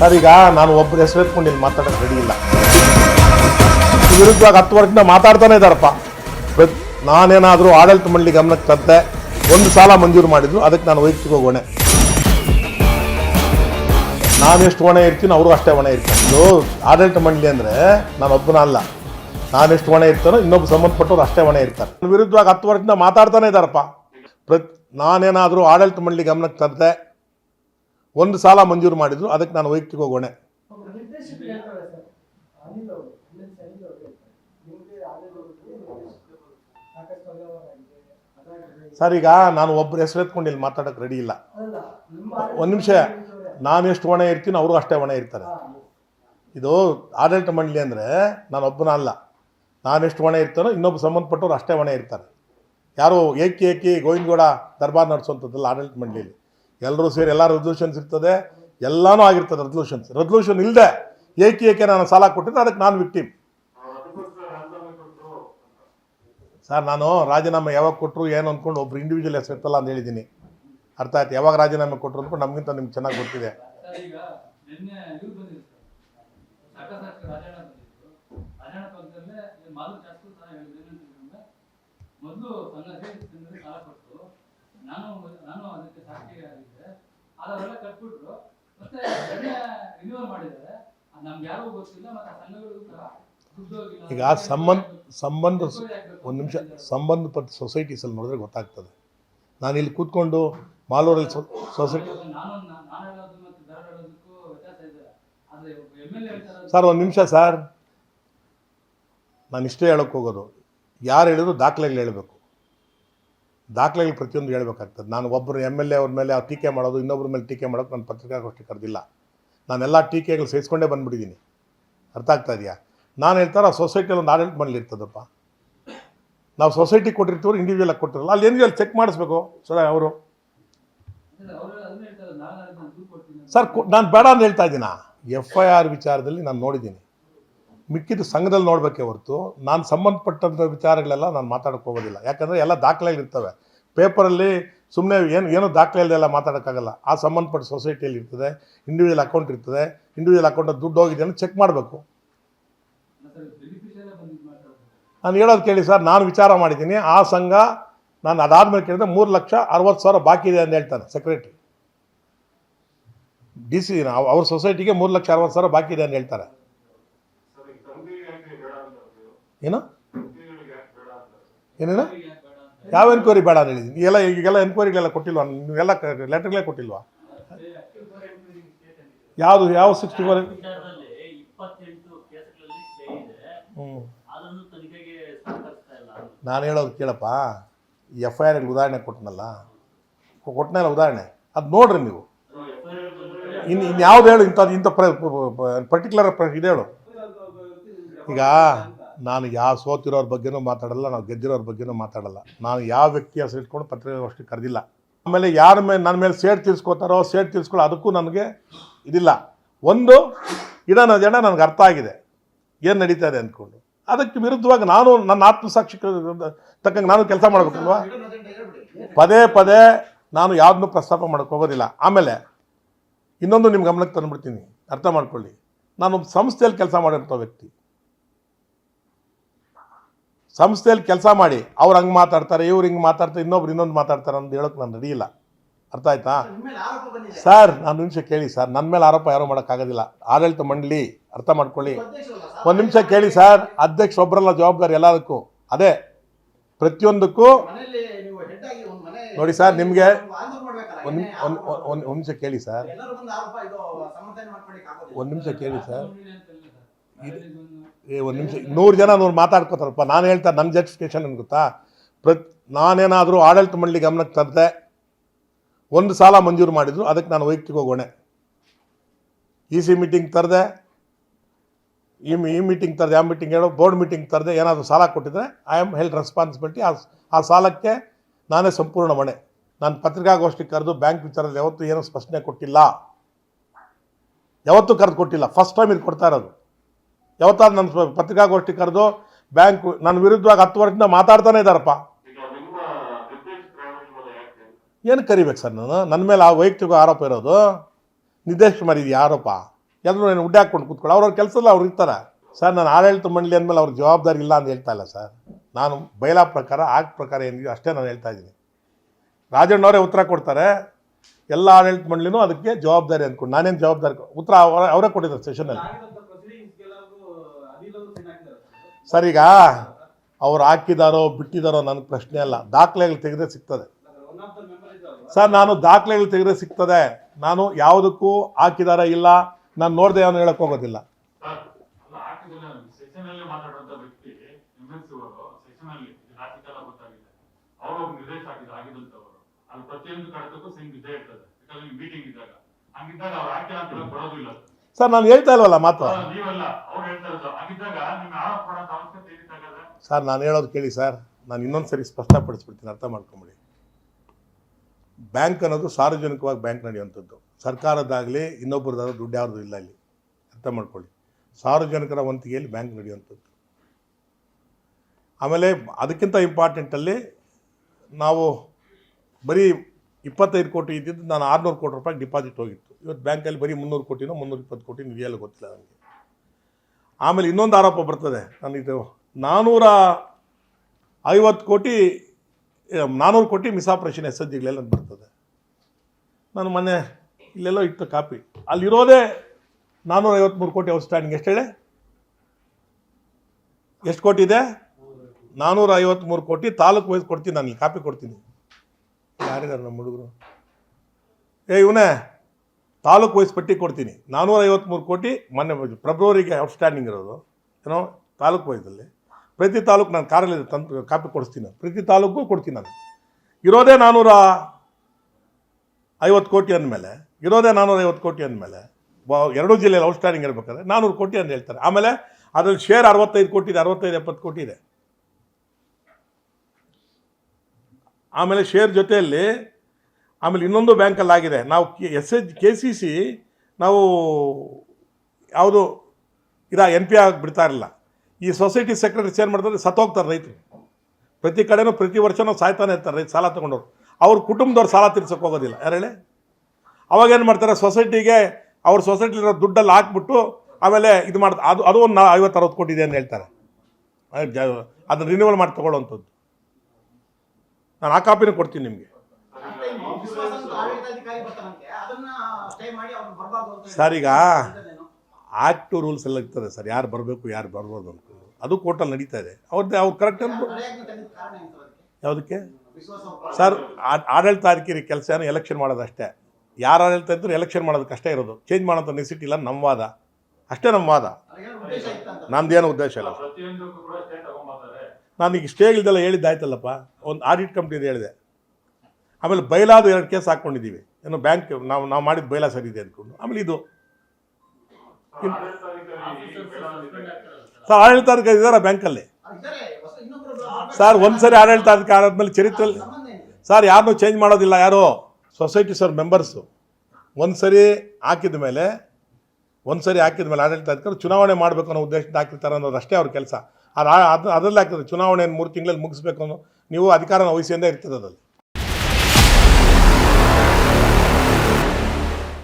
Sir, ಈಗ ನಾನು ಒಬ್ಬರು ಹೆಸರು ಎತ್ಕೊಂಡು ಇಲ್ಲಿ ಮಾತಾಡೋಕೆ ರೆಡಿ ಇಲ್ಲ. ವಿರುದ್ಧವಾಗಿ ಹತ್ತು ವರ್ಷದಿಂದ ಮಾತಾಡ್ತಾನೆ ಇದ್ದಾರಪ್ಪ. ಬಟ್ ನಾನೇನಾದರೂ ಆಡಳಿತ ಮಂಡಳಿ ಗಮನಕ್ಕೆ ತಂದೆ ಒಂದು ಸಾಲ ಮಂಜೂರು ಮಾಡಿದ್ರು, ಅದಕ್ಕೆ ನಾನು ವೈಯಕ್ತಿಕ ಹೊಣೆ. ನಾನು ಎಷ್ಟು ಹೊಣೆ ಇರ್ತೀನಿ ಅವರು ಅಷ್ಟೇ ಹೊಣೆ ಇರ್ತೀನಿ. ಇದು ಆಡಳಿತ ಮಂಡಳಿ ಅಂದರೆ ನಾನು ಒಬ್ಬನ ಅಲ್ಲ. ನಾನು ಎಷ್ಟು ಹೊಣೆ ಇರ್ತಾನೋ ಇನ್ನೊಬ್ಬ ಸಂಬಂಧಪಟ್ಟವ್ರು ಅಷ್ಟೇ ಹೊಣೆ ಇರ್ತಾರೆ. ವಿರುದ್ಧವಾಗಿ ಹತ್ತು ವರ್ಷದಿಂದ ಮಾತಾಡ್ತಾನೆ ಇದ್ದಾರಪ್ಪ. ಪ್ರತಿ ನಾನೇನಾದರೂ ಆಡಳಿತ ಮಂಡಳಿ ಗಮನಕ್ಕೆ ತಂದೆ ಒಂದು ಸಾಲ ಮಂಜೂರು ಮಾಡಿದ್ರು, ಅದಕ್ಕೆ ನಾನು ವೈಯಕ್ತಿಕ ಹೇಳ್ತಾರೆ ಸರ್, ಈಗ ನಾನು ಒಬ್ಬರು ಹೆಸರು ಎತ್ಕೊಂಡು ಇಲ್ಲಿ ಮಾತಾಡೋಕೆ ರೆಡಿ ಇಲ್ಲ. ಒಂದು ನಿಮಿಷ, ನಾನು ಎಷ್ಟು ಹೊಣೆ ಇರ್ತೀನಿ ಅವರು ಅಷ್ಟೇ ಹೊಣೆ ಇರ್ತಾರೆ. ಇದು ಆಡಳಿತ ಮಂಡಳಿ ಅಂದರೆ ನಾನು ಒಬ್ಬನ ಅಲ್ಲ. ನಾನು ಎಷ್ಟು ಹೊಣೆ ಇರ್ತಾನೋ, ಇನ್ನೊಬ್ಬ ಸಂಬಂಧಪಟ್ಟವ್ರು ಅಷ್ಟೇ ಹೊಣೆ ಇರ್ತಾರೆ. ಯಾರು ಏಕಿ ಏಕಿ ಗೋವಿಂದಗೌಡ ದರ್ಬಾರ್ ನಡೆಸುವಂಥದ್ದಲ್ಲ ಆಡಳಿತ ಮಂಡಳಿಯಲ್ಲಿ. ಎಲ್ಲರೂ ಸೇರಿ ಎಲ್ಲ ರೆಸಲ್ಯೂಷನ್ಸ್ ಇರ್ತದೆ, ಎಲ್ಲಾನು ಆಗಿರ್ತದೆ ರೆಸಲ್ಯೂಷನ್ಸ್ ರೆಸಲ್ಯೂಷನ್ ಇಲ್ಲದೆ ಏಕೆ ಏಕೆ ನಾನು ಸಾಲ ಕೊಟ್ಟಿದ್ದೆ, ಅದಕ್ಕೆ ನಾನು ವಿಕ್ಟಿಮ್ ಸರ್, ನಾನು ರಾಜೀನಾಮೆ ಯಾವಾಗ ಕೊಟ್ಟರು ಏನು ಅಂದ್ಕೊಂಡು ಒಬ್ರು ಇಂಡಿವಿಜುವಲ್ ಹೆಸರು ಇರ್ತಲ್ಲ ಅಂತ ಹೇಳಿದ್ದೀನಿ. ಅರ್ಥ ಆಯ್ತು? ಯಾವಾಗ ರಾಜೀನಾಮೆ ಕೊಟ್ಟರು ಅಂದ್ಕೊಂಡು ನಮಗಿಂತ ನಿಮ್ಗೆ ಚೆನ್ನಾಗಿ ಗೊತ್ತಿದೆ. ಮೊದಲು ನಾನು ನಾನು ಅದಕ್ಕೆ ಸಾಕ್ಷಿಯಾಗಿದ್ದೆ. ಅದೆಲ್ಲ ಕಟ್ಬಿಟ್ರು. ಮತ್ತೆ ರಿನ್ಯೂವಲ್ ಮಾಡಿದ್ದಾರೆ. ನಮ್ಗೆ ಯಾರಿಗೂ ಗೊತ್ತಿಲ್ಲ ಮತ್ತೆ ಆ ಸಂಘಗಳಿಗೂ ಕೂಡ ಈಗ. ಈಗ ಸಂಬಂಧ ಸಂಬಂಧ ಒಂದು ನಿಮಿಷ ಸಂಬಂಧಪಟ್ಟ ಸೊಸೈಟೀಸಲ್ಲಿ ನೋಡಿದ್ರೆ ಗೊತ್ತಾಗ್ತದೆ. ನಾನು ಇಲ್ಲಿ ಕೂತ್ಕೊಂಡು ಮಾಲೂರಲ್ಲಿ ಸೊಸೈಟಿ ಸರ್ ಒಂದು ನಿಮಿಷ ಸರ್. ನಾನು ಇಷ್ಟೇ ಹೇಳೋಕ್ಕೆ ಹೋಗೋದು. ಯಾರು ಹೇಳಿದ್ರು ದಾಖಲೆಗಳು ಹೇಳಬೇಕು. ದಾಖಲೆಗಳು ಪ್ರತಿಯೊಂದು ಹೇಳ್ಬೇಕಾಗ್ತದೆ. ನಾನು ಒಬ್ಬರು ಎಂ ಎಲ್ ಎ ಅವ್ರ ಮೇಲೆ ಅವ್ರು ಟೀಕೆ ಮಾಡೋದು ಇನ್ನೊಬ್ಬರ ಮೇಲೆ ಟೀಕೆ ಮಾಡೋದು ನಾನು ಪತ್ರಿಕಾಗೋಷ್ಠಿ ಕರೆದಿಲ್ಲ. ನಾನೆಲ್ಲ ಟೀಕೆಗಳು ಸೇರಿಸ್ಕೊಂಡೇ ಬಂದ್ಬಿಟ್ಟಿದ್ದೀನಿ. ಅರ್ಥ ಆಗ್ತಾ ಇದೆಯಾ? ನಾನು ಹೇಳ್ತಾರೆ ಆ ಸೊಸೈಟಿಯಲ್ಲಿ ಒಂದು ಆಡಳಿತ ಮಂಡಳಿ ಇರ್ತದಪ್ಪ. ನಾವು ಸೊಸೈಟಿ ಕೊಟ್ಟಿರ್ತೀವಿ ಇಂಡಿವಿಜುವಲ್ ಆಗಿ ಕೊಟ್ಟಿರಲ್ಲ, ಅಲ್ಲಿ ಅಲ್ಲಿ ಚೆಕ್ ಮಾಡಿಸ್ಬೇಕು. ಸರ್, ಅವರು. ಸರ್ ನಾನು ಬೇಡ ಅಂತ ಹೇಳ್ತಾ ಇದ್ದೀನ? ಎಫ್ ಐ ಆರ್ ವಿಚಾರದಲ್ಲಿ ನಾನು ನೋಡಿದ್ದೀನಿ. ಮಿಕ್ಕಿದ್ದು ಸಂಘದಲ್ಲಿ ನೋಡಬೇಕೇ ಹೊರತು ನಾನು ಸಂಬಂಧಪಟ್ಟಂಥ ವಿಚಾರಗಳೆಲ್ಲ ನಾನು ಮಾತಾಡಕ್ಕೆ ಹೋಗೋದಿಲ್ಲ. ಯಾಕಂದರೆ ಎಲ್ಲ ದಾಖಲೆಗಳಿರ್ತವೆ ಪೇಪರಲ್ಲಿ ಸುಮ್ಮನೆ ಏನು ಏನು ದಾಖಲೆ ಇಲ್ಲದೆಲ್ಲ ಮಾತಾಡೋಕ್ಕಾಗಲ್ಲ. ಆ ಸಂಬಂಧಪಟ್ಟ ಸೊಸೈಟಿಯಲ್ಲಿ ಇರ್ತದೆ ಇಂಡಿವಿಜುವಲ್ ಅಕೌಂಟ್ ಇರ್ತದೆ ಇಂಡಿವಿಜುವಲ್ ಅಕೌಂಟಲ್ಲಿ ದುಡ್ಡು ಹೋಗಿದೆ ಅಂತ ಚೆಕ್ ಮಾಡಬೇಕು. ನಾನು ಹೇಳೋದು ಕೇಳಿ ಸರ್, ನಾನು ವಿಚಾರ ಮಾಡಿದ್ದೀನಿ. ಆ ಸಂಘ ನಾನು ಅದಾದಮೇಲೆ ಕೇಳಿದ್ರೆ ಮೂರು ಲಕ್ಷ ಅರವತ್ತು ಸಾವಿರ ಬಾಕಿ ಇದೆ ಅಂತ ಹೇಳ್ತಾನೆ ಸೆಕ್ರೆಟ್ರಿ ಡಿ ಸಿ ಅವ್ರ ಸೊಸೈಟಿಗೆ ಮೂರು ಲಕ್ಷ ಅರವತ್ತು ಸಾವಿರ ಬಾಕಿ ಇದೆ ಅಂತ ಹೇಳ್ತಾರೆ. ಏನು? ಏನೇನು? ಯಾವ ಎನ್ಕ್ವೈರಿ ಬೇಡ ಅಂತ ಹೇಳಿದ್ದೀನಿ ಎಲ್ಲ ಈಗೆಲ್ಲ ಎನ್ಕ್ವೈರಿಗಳೆಲ್ಲ ಕೊಟ್ಟಿಲ್ವಾ? ನೀವೆಲ್ಲ ಲೆಟರ್ಗಳೇ ಕೊಟ್ಟಿಲ್ವಾ? ಯಾವುದು, ಯಾವ ಸಿಕ್ಸ್ಟಿ ಫೋರ್ ಹ್ಞೂ ನಾನು ಹೇಳೋದು ಕೇಳಪ್ಪ ಎಫ್ ಐ ಆರ್ಗೆ ಉದಾಹರಣೆ ಕೊಟ್ಟನಲ್ಲ? ಕೊಟ್ಟನಲ್ಲ ಉದಾಹರಣೆ? ಅದು ನೋಡ್ರಿ ನೀವು. ಇನ್ನು ಇನ್ನು ಯಾವ್ದು ಹೇಳು, ಇಂಥದ್ದು ಇಂಥ ಪರ್ಟಿಕ್ಯುಲರ್ ಇದು ಹೇಳು. ಈಗ ನಾನು ಯಾವ ಸೋತಿರೋರ ಬಗ್ಗೆನೂ ಮಾತಾಡಲ್ಲ, ನಾವು ಗೆದ್ದಿರೋರ ಬಗ್ಗೆನೂ ಮಾತಾಡಲ್ಲ. ನಾನು ಯಾವ ವ್ಯಕ್ತಿ ಹೆಸರು ಇಟ್ಕೊಂಡು ಪತ್ರಿಕಾಗೋಷ್ಠಿ ಕರೆದಿಲ್ಲ. ಆಮೇಲೆ ಯಾರ ಮೇಲೆ ನನ್ನ ಮೇಲೆ ಸೇಡ್ ತೀರ್ಸ್ಕೊತಾರೋ, ಸೇಡ್ ತೀರ್ಸ್ಕೊಳ್ಳೋ ಅದಕ್ಕೂ ನನಗೆ ಇದಿಲ್ಲ. ಒಂದು ಇಡನ ಜನ ನನಗೆ ಅರ್ಥ ಆಗಿದೆ. ಏನು ನಡೀತಾ ಇದೆ ಅಂದ್ಕೊಂಡು. ಅದಕ್ಕೆ ವಿರುದ್ಧವಾಗಿ ನಾನು ನನ್ನ ಆತ್ಮಸಾಕ್ಷಿ ತಕ್ಕಂಗೆ ನಾನು ಕೆಲಸ ಮಾಡ್ಬೇಕಲ್ವಾ? ಪದೇ ಪದೇ ನಾನು ಯಾವುದನ್ನು ಪ್ರಸ್ತಾಪ ಮಾಡೋಕ್ಕೆ ಹೋಗೋದಿಲ್ಲ. ಆಮೇಲೆ ಇನ್ನೊಂದು ನಿಮ್ಮ ಗಮನಕ್ಕೆ ತಂದುಬಿಡ್ತೀನಿ. ಅರ್ಥ ಮಾಡ್ಕೊಳ್ಳಿ. ನಾನು ಸಂಸ್ಥೆಯಲ್ಲಿ ಕೆಲಸ ಮಾಡಿರ್ತೋ ವ್ಯಕ್ತಿ. ಸಂಸ್ಥೆಯಲ್ಲಿ ಕೆಲಸ ಮಾಡಿ ಅವ್ರು ಹಂಗೆ ಮಾತಾಡ್ತಾರೆ ಇವ್ರು ಹಿಂಗೆ ಮಾತಾಡ್ತಾರೆ ಇನ್ನೊಬ್ರು ಇನ್ನೊಂದು ಮಾತಾಡ್ತಾರೆ ಅಂತ ಹೇಳೋಕೆ ನಾನು ನಡೆಯಿಲ್ಲ ಅರ್ಥ ಆಯ್ತಾ? ಸರ್ ನಾನು ನಿಮಿಷ ಕೇಳಿ ಸರ್ ನನ್ನ ಮೇಲೆ ಆರೋಪ ಯಾರೂ ಮಾಡೋಕ್ಕಾಗೋದಿಲ್ಲ ಆಡಳಿತ ಮಂಡಳಿ ಅರ್ಥ ಮಾಡ್ಕೊಳ್ಳಿ. ಒಂದು ನಿಮಿಷ ಕೇಳಿ ಸರ್ ಅಧ್ಯಕ್ಷ ಒಬ್ಬರಲ್ಲ ಜವಾಬ್ದಾರಿ ಎಲ್ಲದಕ್ಕೂ. ಅದೇ ಪ್ರತಿಯೊಂದಕ್ಕೂ ನೋಡಿ ಸರ್, ನಿಮಗೆ ಒಂದು ಒಂದು ನಿಮಿಷ ಕೇಳಿ ಸರ್. ಒಂದು ನಿಮಿಷ ಕೇಳಿ ಸರ್. ಏ, ಒಂದು ನಿಮಿಷ ನೂರು ಜನ ನೂರು ಮಾತಾಡ್ಕೋತಾರಪ್ಪ. ನಾನು ಹೇಳ್ತಾ ನನ್ನ ಜಸ್ಟಿಫಿಕೇಶನ್ ಏನು ಗೊತ್ತಾ? ಪ್ರತ್, ನಾನೇನಾದರೂ ಆಡಳಿತ ಮಂಡಳಿ ಗಮನಕ್ಕೆ ತಂದೆ ಒಂದು ಸಾಲ ಮಂಜೂರು ಮಾಡಿದ್ರು, ಅದಕ್ಕೆ ನಾನು ವೈಯಕ್ತಿಕ ಹೋಗೋಣೆ. ಇ ಸಿ ಮೀಟಿಂಗ್ ತರದೆ, ಈ ಈ ಮೀಟಿಂಗ್ ತರದೆ, ಆ ಮೀಟಿಂಗ್ ಹೇಳೋ ಬೋರ್ಡ್ ಮೀಟಿಂಗ್ ತರದೆ, ಏನಾದರೂ ಸಾಲ ಕೊಟ್ಟಿದ್ರೆ ಐ ಆಮ್ ಹೆಲ್ಡ್ ರೆಸ್ಪಾನ್ಸಿಬಿಲಿಟಿ ಆ ಆ ಸಾಲಕ್ಕೆ ನಾನೇ ಸಂಪೂರ್ಣ ಹೊಣೆ. ನಾನು ಪತ್ರಿಕಾಗೋಷ್ಠಿ ಕರೆದು ಬ್ಯಾಂಕ್ ವಿಚಾರದಲ್ಲಿ ಯಾವತ್ತೂ ಏನೂ ಸ್ಪಷ್ಟನೆ ಕೊಟ್ಟಿಲ್ಲ. ಯಾವತ್ತೂ ಕರೆದು ಕೊಟ್ಟಿಲ್ಲ. ಫಸ್ಟ್ ಟೈಮ್ ಇದು ಕೊಡ್ತಾ ಇರೋದು. ಯಾವತ್ತಾದ್ರು ನನ್ನ ಪತ್ರಿಕಾಗೋಷ್ಠಿ ಕರೆದು ಬ್ಯಾಂಕ್ ನನ್ನ ವಿರುದ್ಧವಾಗಿ ಹತ್ತು ವರ್ಷದಿಂದ ಮಾತಾಡ್ತಾನೆ ಇದ್ದಾರಪ್ಪ. ಏನು ಕರಿಬೇಕು ಸರ್ ನಾನು? ನನ್ನ ಮೇಲೆ ಆ ವೈಯಕ್ತಿಕ ಆರೋಪ ಇರೋದು. ನಿರ್ದೇಶ್ ಮರಿ ಯಾರಪ್ಪ? ಎಲ್ಲರೂ ನಾನು ಉಡ್ಡೆ ಹಾಕ್ಕೊಂಡು ಕೂತ್ಕೊಳ್ಳಿ ಅವ್ರವ್ರ ಕೆಲಸದಲ್ಲ ಅವ್ರು ಇರ್ತಾರೆ. ಸರ್, ನಾನು ಆಡಳಿತ ಮಂಡಳಿ ಅಂದಮೇಲೆ ಅವ್ರ ಜವಾಬ್ದಾರಿ ಇಲ್ಲ ಅಂತ ಹೇಳ್ತಾ ಇಲ್ಲ ಸರ್. ನಾನು ಬಯಲಾ ಪ್ರಕಾರ ಆಕ್ಟ್ ಪ್ರಕಾರ ಏನಿದೆಯೋ ಅಷ್ಟೇ ನಾನು ಹೇಳ್ತಾ ಇದ್ದೀನಿ. ರಾಜಣ್ಣವರೇ ಉತ್ತರ ಕೊಡ್ತಾರೆ. ಎಲ್ಲ ಆಡಳಿತ ಮಂಡಳಿನೂ ಅದಕ್ಕೆ ಜವಾಬ್ದಾರಿ ಅಂದ್ಕೊಂಡು ನಾನೇನು ಜವಾಬ್ದಾರಿ ಉತ್ತರ ಅವರೇ ಕೊಟ್ಟಿದ್ದಾರೆ ಸೆಷನಲ್ಲಿ ಸರ್ ಈಗ ಅವ್ರು ಹಾಕಿದಾರೋ ಬಿಟ್ಟಿದಾರೋ ನನಗೆ ಪ್ರಶ್ನೆ ಅಲ್ಲ. ದಾಖಲೆಗಳು ತೆಗೆದ್ರೆ ಸಿಗ್ತದೆ. ಸರ್, ನಾನು ದಾಖಲೆಗಳು ತೆಗೆದ್ರೆ ಸಿಗ್ತದೆ. ನಾನು ಯಾವುದಕ್ಕೂ ಹಾಕಿದಾರ ಇಲ್ಲ. ನಾನು ನೋಡ್ದೆ ಅವನು ಹೇಳಕ್ ಹೋಗೋದಿಲ್ಲ. ಪ್ರತಿಯೊಂದು ಕಡತಕ್ಕೂ ಸಿಂಗ್ ಇದೆ ಇರ್ತದೆ. ಮೀಟಿಂಗ್ ಇದ್ದಾಗ. ಹಂಗಿದ್ದಾಗ ಅವ್ರು ಹಾಕಿಲ್ಲ ಅಂತ ಬರೋದಿಲ್ಲ. ಸರ್ ನಾನು ಹೇಳ್ತಾ ಇಲ್ವಲ್ಲ ಮಾತು? ಅಲ್ಲ, ಸರ್ ನಾನು ಹೇಳೋದು ಕೇಳಿ ಸರ್. ನಾನು ಇನ್ನೊಂದು ಸರಿ ಸ್ಪಷ್ಟಪಡಿಸ್ಬಿಡ್ತೀನಿ ಅರ್ಥ ಮಾಡ್ಕೊಂಬಿಡಿ. ಬ್ಯಾಂಕ್ ಅನ್ನೋದು ಸಾರ್ವಜನಿಕವಾಗಿ ಬ್ಯಾಂಕ್ ನಡೆಯುವಂಥದ್ದು. ಸರ್ಕಾರದ್ದಾಗಲಿ ಇನ್ನೊಬ್ಬರದಾದ್ರೂ ದುಡ್ಡು ಯಾರ್ದು ಇಲ್ಲ ಇಲ್ಲಿ. ಅರ್ಥ ಮಾಡ್ಕೊಳ್ಳಿ. ಸಾರ್ವಜನಿಕರ ವಂತಿಗೆಯಲ್ಲಿ ಬ್ಯಾಂಕ್ ನಡೆಯುವಂಥದ್ದು. ಆಮೇಲೆ ಅದಕ್ಕಿಂತ ಇಂಪಾರ್ಟೆಂಟಲ್ಲಿ ನಾವು ಬರೀ ಇಪ್ಪತ್ತೈದು ಕೋಟಿ ಇದ್ದಿದ್ದು ನಾನು ಆರುನೂರು ಕೋಟಿ ರೂಪಾಯಿ ಡಿಪಾಸಿಟ್ ಹೋಗಿತ್ತು. ಇವತ್ತು ಬ್ಯಾಂಕಲ್ಲಿ ಬರೀ ಮುನ್ನೂರು ಕೋಟಿನೋ ಮುನ್ನೂರ ಇಪ್ಪತ್ತು ಕೋಟಿ ನಿಧಿಯಲ್ಲ ಗೊತ್ತಿಲ್ಲ ನನಗೆ. ಆಮೇಲೆ ಇನ್ನೊಂದು ಆರೋಪ ಬರ್ತದೆ. ನನಗಿದು ನಾನ್ನೂರ ಐವತ್ತು ಕೋಟಿ ನಾನ್ನೂರು ಕೋಟಿ ಮಿಸಾಪ್ರೇಷನ್ ಎಸ್ ಎಸ್ ಬರ್ತದೆ. ನಾನು ಮೊನ್ನೆ ಇಲ್ಲೆಲ್ಲೋ ಇಟ್ಟು ಕಾಪಿ. ಅಲ್ಲಿರೋದೇ ನಾನ್ನೂರ ಐವತ್ತ್ಮೂರು ಕೋಟಿ ಔಟ್ಸ್ಟ್ಯಾಂಡಿಂಗ್ ಎಷ್ಟು ಹೇಳಿ? ಎಷ್ಟು ಕೋಟಿ ಇದೆ? ನಾನ್ನೂರ ಐವತ್ತ್ಮೂರು ಕೋಟಿ ತಾಲೂಕು ವೈಸ್ ಕೊಡ್ತೀನಿ ನಾನು ಕಾಪಿ ಕೊಡ್ತೀನಿ. ಯಾರಿದ್ದಾರೆ ನಮ್ಮ ಹುಡುಗರು? ಏ, ಇವನೇ. ತಾಲೂಕು ವಯಸ್ಸು ಪಟ್ಟಿ ಕೊಡ್ತೀನಿ. ನಾನ್ನೂರ ಐವತ್ತ್ಮೂರು ಕೋಟಿ ಮೊನ್ನೆ ಫೆಬ್ರವರಿಗೆ ಔಟ್ಸ್ಟ್ಯಾಂಡಿಂಗ್ ಇರೋದು. ಏನೋ ತಾಲೂಕು ವೈಸಲ್ಲಿ ಪ್ರತಿ ತಾಲೂಕು ನಾನು ಕಾರಲ್ಲಿ ತಂದು ಕಾಪಿ ಕೊಡಿಸ್ತೀನಿ. ಪ್ರತಿ ತಾಲೂಕು ಕೊಡ್ತೀನಿ ನಾನು. ಇರೋದೇ ನಾನ್ನೂರ ಐವತ್ತು ಕೋಟಿ ಅಂದಮೇಲೆ, ಇರೋದೇ ನಾನ್ನೂರ ಐವತ್ತು ಕೋಟಿ ಅಂದಮೇಲೆ ಎರಡು ಜಿಲ್ಲೆಯಲ್ಲಿ ಔಟ್ಸ್ಟ್ಯಾಂಡಿಂಗ್ ಇರಬೇಕಾದ್ರೆ ನಾನ್ನೂರು ಕೋಟಿ ಅಂತ ಹೇಳ್ತಾರೆ. ಆಮೇಲೆ ಅದ್ರಲ್ಲಿ ಶೇರ್ ಅರವತ್ತೈದು ಕೋಟಿ ಇದೆ, ಅರವತ್ತೈದು ಎಪ್ಪತ್ತು ಕೋಟಿ ಇದೆ. ಆಮೇಲೆ ಶೇರ್ ಜೊತೆಯಲ್ಲಿ ಆಮೇಲೆ ಇನ್ನೊಂದು ಬ್ಯಾಂಕಲ್ಲಿ ಆಗಿದೆ ನಾವು S H K C C ನಾವು ಯಾವುದು ಇದ ಎನ್ ಪಿ ಆಗಿ ಬಿಡ್ತಾ ಇರಲಿಲ್ಲ ಈ ಸೊಸೈಟಿ ಸೆಕ್ರೆಟರಿ ಏನು ಮಾಡ್ತಾರೆ ಸತ್ತೋಗ್ತಾರೆ ರೈತರು. ಪ್ರತಿ ಕಡೆನೂ ಪ್ರತಿ ವರ್ಷನೂ ಸಾಯ್ತಾನೆ ಇರ್ತಾರೆ ರೈತ ಸಾಲ ತೊಗೊಂಡವ್ರು. ಅವ್ರ ಕುಟುಂಬದವ್ರು ಸಾಲ ತೀರ್ಸೋಕೆ ಹೋಗೋದಿಲ್ಲ. ಯಾರು ಹೇಳಿ? ಅವಾಗ ಏನು ಮಾಡ್ತಾರೆ? ಸೊಸೈಟಿಗೆ ಅವ್ರ ಸೊಸೈಟಿಲಿರೋ ದುಡ್ಡಲ್ಲಿ ಹಾಕ್ಬಿಟ್ಟು ಆಮೇಲೆ ಇದು ಮಾಡ್ತಾ, ಅದು ಅದು ಒಂದು ಐವತ್ತು ಅರವತ್ತು ಕೋಟಿ ಇದೆ ಅಂತ ಹೇಳ್ತಾರೆ. ಅದನ್ನು ರಿನ್ಯೂವಲ್ ಮಾಡಿ ತೊಗೊಳ್ಳೋವಂಥದ್ದು ನಾನು ಆ ಕಾಪಿನ ಕೊಡ್ತೀನಿ ನಿಮಗೆ. ಸರ್, ಈಗ ಆ್ಯಕ್ಟ್ ರೂಲ್ಸ್ ಎಲ್ಲ ಇರ್ತದೆ ಸರ್. ಯಾರು ಬರಬೇಕು ಯಾರು ಬರ್ಬೋದು ಅಂತ. ಅದು ಕೋರ್ಟಲ್ಲಿ ನಡೀತಾ ಇದೆ. ಅವ್ರದ್ದು ಅವ್ರು ಕರೆಕ್ಟ್ ಯಾವುದಕ್ಕೆ? ಸರ್ ಆಡಳಿತ ಆಡಳಿತಾಧಿಕಾರಿ ಕೆಲಸ ಏನು ಎಲೆಕ್ಷನ್ ಮಾಡೋದಷ್ಟೇ ಯಾರು ಆಡಳಿತ ಇದ್ದರೂ ಎಲೆಕ್ಷನ್ ಮಾಡೋದಕ್ಕಷ್ಟೇ ಇರೋದು. ಚೇಂಜ್ ಮಾಡೋಂಥ ನೆಸಿಟಿ ಇಲ್ಲ ನಮ್ಮ ವಾದ. ಅಷ್ಟೇ ನಮ್ಮ ವಾದ. ನಮ್ದೇನು ಉದ್ದೇಶ ಇಲ್ಲ. ಪ್ರತಿಯೊಂದಕ್ಕೂ ಕೂಡ ಸ್ಟೇ ತಗೊಂಬರ್ತಾರೆ ನಾನು ಈಗ ಸ್ಟೇ ಇಲ್ದೆಲ್ಲ ಹೇಳಿದ್ದಾಯ್ತಲ್ಲಪ್ಪ. ಒಂದು ಆಡಿಟ್ ಕಂಪ್ನಿದು ಹೇಳಿದೆ. ಆಮೇಲೆ ಬೈಲಾದು ಎರಡು ಕೇಸ್ ಹಾಕ್ಕೊಂಡಿದ್ದೀವಿ. ಏನು ಬ್ಯಾಂಕ್ ನಾವು ನಾವು ಮಾಡಿದ ಬೈಲಾ ಸರಿ ಇದೆ ಅಂದ್ಕೊಂಡು. ಆಮೇಲೆ ಇದು. ಸರ್, ಆಡಳಿತಾಧಿಕಾರಿ ಇದ್ದಾರೆ ಬ್ಯಾಂಕಲ್ಲಿ? ಸರ್ ಒಂದ್ಸರಿ ಆಡಳಿತಾಧಿಕಾರಿ ಆದ್ಮೇಲೆ ಚರಿತ್ರೆಯಲ್ಲಿ ಸರ್ ಯಾರನ್ನೂ ಚೇಂಜ್ ಮಾಡೋದಿಲ್ಲ, ಯಾರು ಸೊಸೈಟಿ ಸರ್ ಮೆಂಬರ್ಸು ಒಂದು ಸರಿ ಹಾಕಿದ ಮೇಲೆ, ಒಂದು ಸರಿ ಹಾಕಿದ ಮೇಲೆ ಆಡಳಿತಾಧಿಕಾರಿ ಚುನಾವಣೆ ಮಾಡಬೇಕು ಅನ್ನೋ ಉದ್ದೇಶದಿಂದ ಹಾಕಿರ್ತಾರೆ ಅನ್ನೋದು ಅಷ್ಟೇ ಅವ್ರ ಕೆಲಸ. ಅದು ಅದು ಅದರಲ್ಲಿ ಆಗ್ತದೆ ಚುನಾವಣೆಯನ್ನು ಮೂರು ತಿಂಗಳಲ್ಲಿ ಮುಗಿಸ್ಬೇಕು ಅನ್ನೋ ನೀವು ಅಧಿಕಾರನ ವಹಿಸಿಯಿಂದ ಇರ್ತದೆ ಅದಲ್ಲಿ